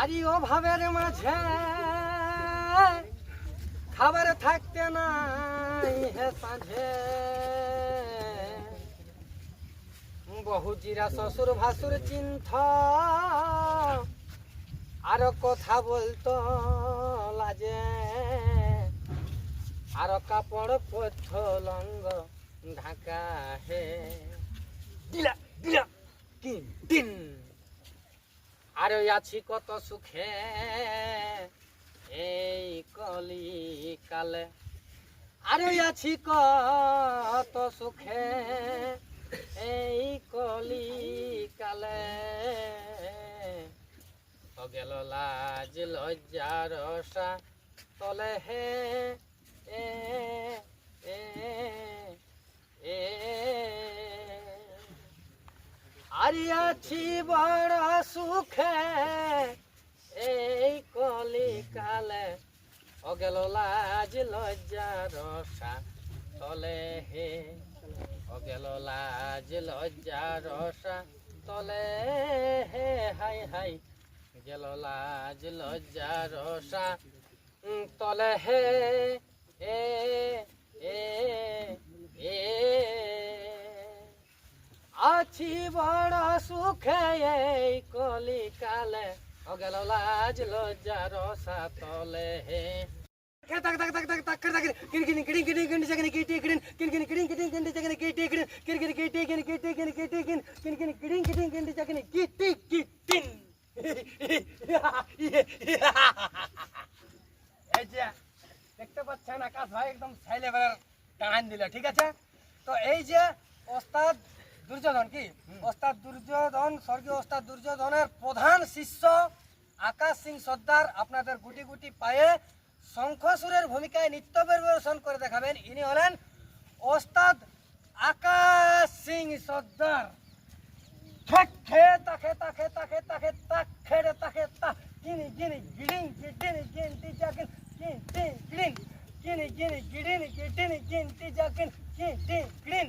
আরি অভাবের মাঝে খাবার থাকতে নাই হে সাঁঝে। বহু জিরা শ্বশুর ভাসুর চিন্থ আর কথা বলতো লাজে। আর কাপড় পথ লঙ্গ ঢাকা হে দিলা দিলা, তিন তিন। আর আছি কত সুখে। এই কলি কালে আর আছি কত সুখে। এই কলি কালে গেল লাজ, লজ্জা, রসা, তলে হে। এ এ এ আরিয়াছি বড় সুখে, এই কলিকালে অগেল লাজ লজ্জা রসা তলে হে। অগেল লাজ লজ্জা রসা তলে হে, হাই হাই। গেল লাজ লজ্জা রসা তলে হে এ এ এ। अच्छी बड़ सुख ये कोली काले अगल लाज लज्जा रो सातले हे तक तक तक तक तक कर तक किन किन किन किन किन किन जगने कीटी किन किन किन किन किन किन जगने कीटी किन किन किन कीटी किन कीटी किन कीटी किन किन किन किन किन किन जगने कीटी कीटिन ऐजा देखते बच्चा नाकास भाई एकदम सहले भर टांग दिला ठीक है तो ऐजा उस्ताद দুর্যোধন কি? ওস্তাদ দুর্যোধন, স্বর্গীয় ওস্তাদ দুর্যোধনের প্রধান শিষ্য আকাশ সিং সর্দার আপনাদের গুটি গুটি পায়ে শঙ্খসুরের ভূমিকায় নৃত্য পরিবেশন করে দেখাবেন। ইনি হলেন ওস্তাদ আকাশ সিং সর্দার। খেতা খেতা খেতা খেতা খেতা খেড়ে তাকে গিনি গিনি, গিডিং গিনতি গিনি গিনি, গিডিনি গিডিন।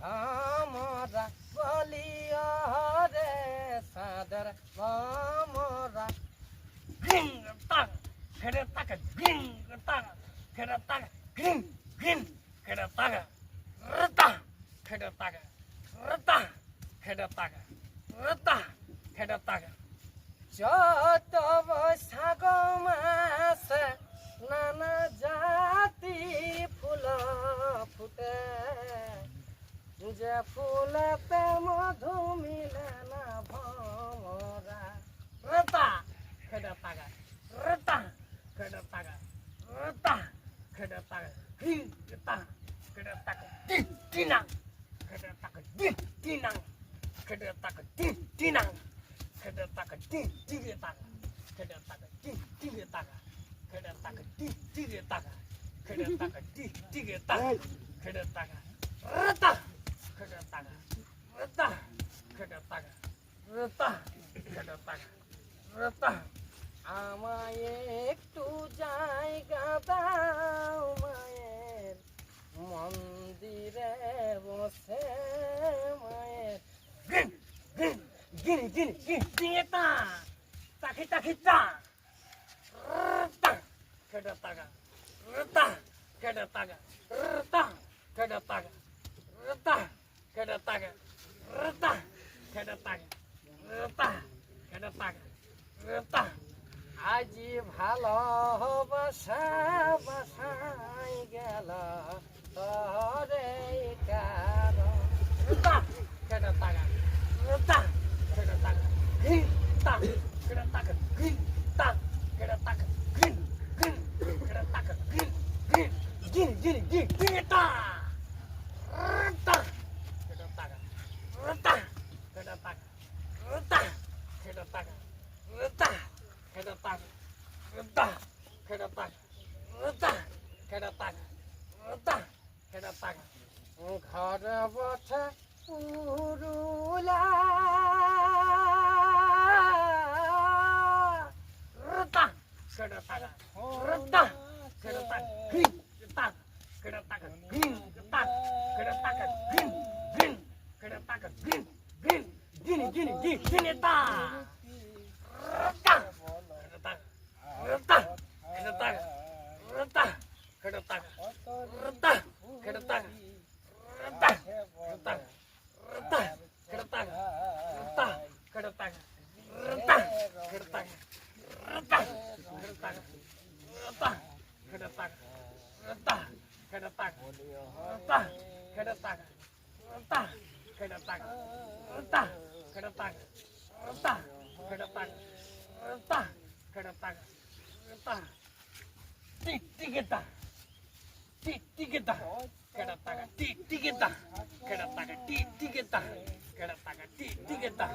ভামরা বলি রে সাদের ভামরা। গ্রিং তাক ফেরে তাক গ্রিং তাক ফেরে তাক গ্রিং গ্রিং ফেরে তাক রতা, ফেরে তাক রতা, ফেরে তাক রতা, ফেরে তাক যত বৈশাখ মাসে নানা জাতি ফুল ফুটে। Kedatangan di tiga tangan, kedatangan di tiga tangan, kedatangan di tiga tangan, kedatangan retak. আমায় একটু জায়গা দাও মায়ের মন্দিরে বসে মায়ের গিন গিন গিন তা তাকি তাকি তা। তা খেডা তাগা rata, kedataga, খেটা তাকে রেতা খেটা তাকে রেতা খেটা তাকে রেতা আজি ভালো বাসা বাসাই গেল তরে কার রেতা খেটা তাকে রেতা খেটা তাকে হি তা retak retah ke depan retak ke depan retah ke depan retah ke depan kada bata urula retah ke depan retah ke depan retah ke depan Gini, gini, gini, gini, gini, gini, gini, gini, gini, gini, rentah rentah rentah rentah rentah rentah rentah rentah rentah rentah rentah rentah rentah rentah rentah rentah rentah rentah rentah kedatang rentah kedatang rentah kedatang rentah kedatang टिकटा टिकटा टिकटा கடத்தாங்க டீ டிக்கெட்டா கடத்தாங்க டீ டிக்கெட்டா கடத்தாங்க டீ டிக்கெட்டா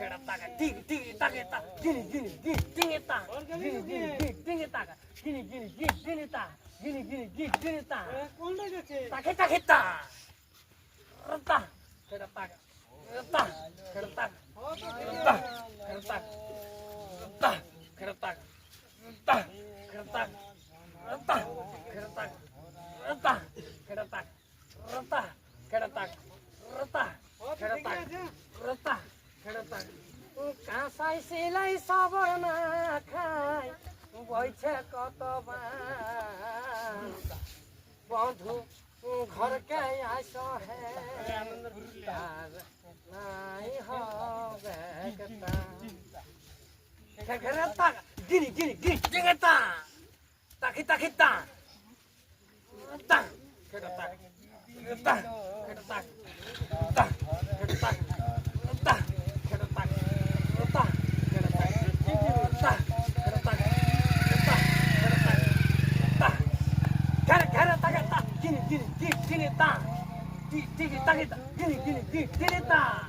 கடத்தாங்க டீ டீ டாக்கெட்டா கினி கினி கி டிங்கெட்டா கினி கினி கி டிங்கெட்டா கினி கினி கி டிங்கெட்டா கினி கினி கி டிங்கெட்டா কোনটা গেছে টাকে টাকেটা রতা கடத்தாங்க ரতা கடத்தாங்க ரতা கடத்தாங்க ரতা கடத்தாங்க কাঁসাই সিলাই সবর না খায় বইছে কত বন্ধু ঘরকে আস হে নাই হবে gini gini gini gini ta tak kita kita tak kita tak kita tak kita tak kita tak kita tak kita tak kita tak kita tak gini gini gini ta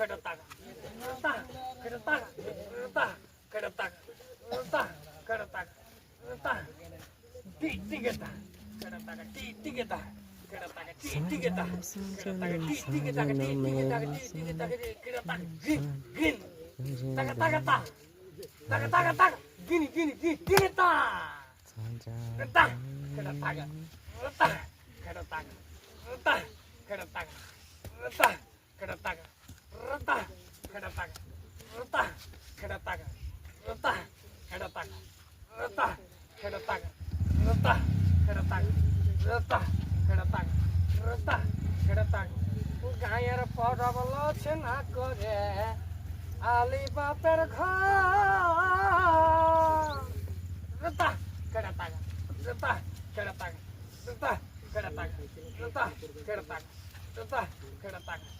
கடத்தாக கடத்தாக கடத்தாக கடத்தாக கடத்தாக கடத்தாக கடத்தாக டி டிகதா கடத்தாக டி டிகதா கடத்தாக டி டிகதா கடத்தாக டி டிகதா டி டிகதா டி டிகதா கடத்தாக கின் கின் taka taka ta taka taka taka gini gini gini gini ta retak kada taka retak kada taka retak kada kada রতা খেটা তাকা রতা খেটা তাকা রতা খেটা তাকা রতা খেটা তাকা রতা খেটা তাকা রতা খেটা তাকা রতা খেটা তাকা গায়ের পরবলোচনা করে আলি বাপের ঘর রতা খেটা তাকা রতা খেটা তাকা রতা খেটা তাকা রতা খেটা তাকা রতা খেটা তাকা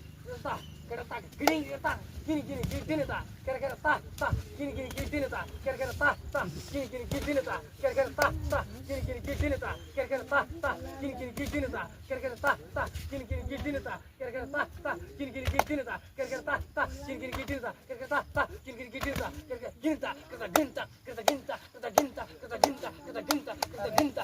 ta kera ta gini gini ta gini gini gini gini ta kera kera ta ta gini gini gini gini ta kera kera ta ta gini gini gini gini ta kera kera ta ta gini gini gini gini ta kera kera ta ta gini gini gini gini ta kera kera ta ta gini gini gini gini ta kera kera ta ta gini gini gini gini ta kera kera ta ta gini gini gini gini ta kera kera ta ta gini gini gini gini ta kera kera ginta kera ginta kera ginta kera ginta kera ginta kera ginta kera ginta kera ginta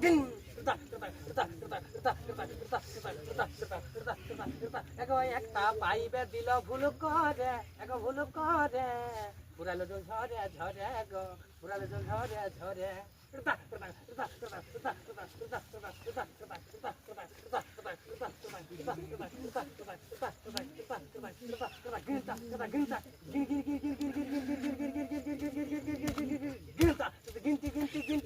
Gün একটা পাইবে দিল ভুল করে এক ভুল করে পুরালো জল ঝরে ঝরে গো পুরালো জল ঝরে ঝরে গিনতি গিনতি গিনতি গিনতি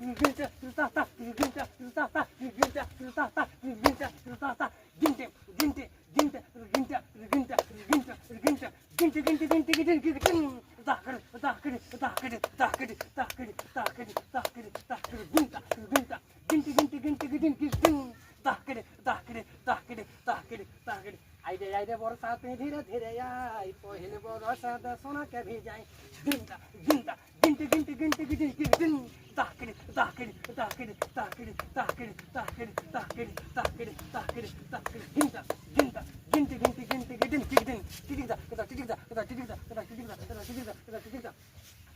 你看这是炸弹你看这是炸弹你看这是炸弹 tackle it, tackle it, tackle it, tackle it, tackle it, tackle it, tackle it, tackle it, ginta, ginta, ginti, ginti, ginti, gidin, tigdin, tidigda, kada tidigda, kada tidigda, kada tidigda, kada tidigda, kada tidigda.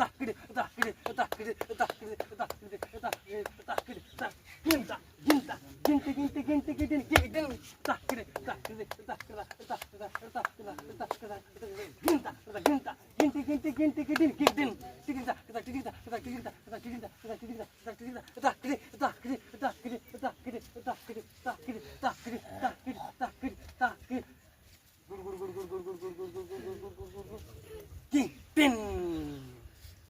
দাকিরে দাকিরে দাকিরে দাকিরে